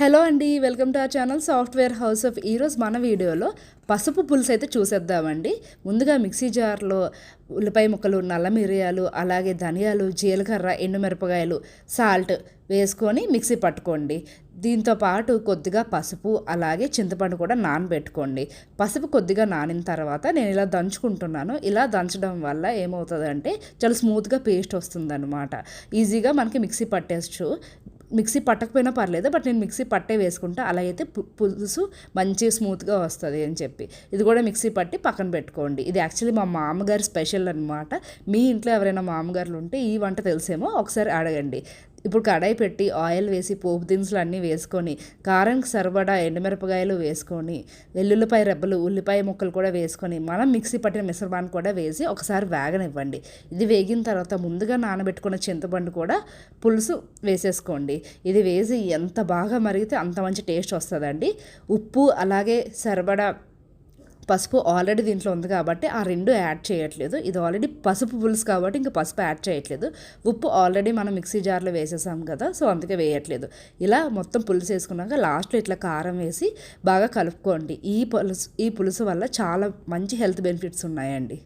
Hello అండి welcome to our channel software house of ఈరోజు మన వీడియోలో పసుపు పులుసు అయితే చూసేద్దామండి. ముందుగా మిక్సీ జార్లో ఉల్లిపాయ ముక్కలు నల్ల మిరియాలు అలాగే ధనియాలు జీలకర్ర ఎండుమిరపకాయలు సాల్ట్ వేసుకొని మిక్సీ పట్టుకోండి. దీంతో పాటు కొద్దిగా పసుపు అలాగే చింతపండు కూడా నానబెట్టుకోండి. పసుపు కొద్దిగా నానిన తర్వాత నేను ఇలా దంచుకుంటున్నాను. ఇలా దంచడం వల్ల ఏమవుతుందంటే చాలా స్మూత్గా పేస్ట్ వస్తుందన్నమాట. ఈజీగా మనకి మిక్సీ పట్టేచ్చు మిక్సీ పట్టకపోయినా పర్లేదు బట్ నేను మిక్సీ పట్టే వేసుకుంటా. అలా అయితే పులుసు మంచి స్మూత్గా వస్తుంది అని చెప్పి. ఇది కూడా మిక్సీ పట్టి పక్కన పెట్టుకోండి. ఇది యాక్చువల్లీ మా మామగారి స్పెషల్ అనమాట మీ ఇంట్లో ఎవరైనా మామగారులు ఉంటే ఈ వంట తెలిసేమో ఒకసారి అడగండి. ఇప్పుడు కడాయి పెట్టి ఆయిల్ వేసి పోపు దినుసులు అన్నీ వేసుకొని కారంకి సరిపడా ఎండుమిరపకాయలు వేసుకొని వెల్లుల్లిపాయ రెబ్బలు ఉల్లిపాయ ముక్కలు కూడా వేసుకొని మనం మిక్సీ పట్టిన మిశ్రమాన్ని కూడా వేసి ఒకసారి వేగనివ్వండి. ఇది వేగిన తర్వాత ముందుగా నానబెట్టుకున్న చింతపండు కూడా పులుసు వేసేసుకోండి. ఇది వేసి ఎంత బాగా మరిగితే అంత మంచి టేస్ట్ వస్తుందండి. ఉప్పు అలాగే సరిపడా పసుపు ఆల్రెడీ దీంట్లో ఉంది కాబట్టి ఆ రెండు యాడ్ చేయట్లేదు. ఇది ఆల్రెడీ పసుపు పులుసు కాబట్టి ఇంకా పసుపు యాడ్ చేయట్లేదు. ఉప్పు ఆల్రెడీ మనం మిక్సీ జార్లో వేసేసాం కదా సో అందుకే వేయట్లేదు. ఇలా మొత్తం పులుసు వేసుకున్నాక లాస్ట్లో ఇట్లా కారం వేసి బాగా కలుపుకోండి. ఈ పులుసు ఈ పులుసు వల్ల చాలా మంచి హెల్త్ బెనిఫిట్స్ ఉన్నాయండి.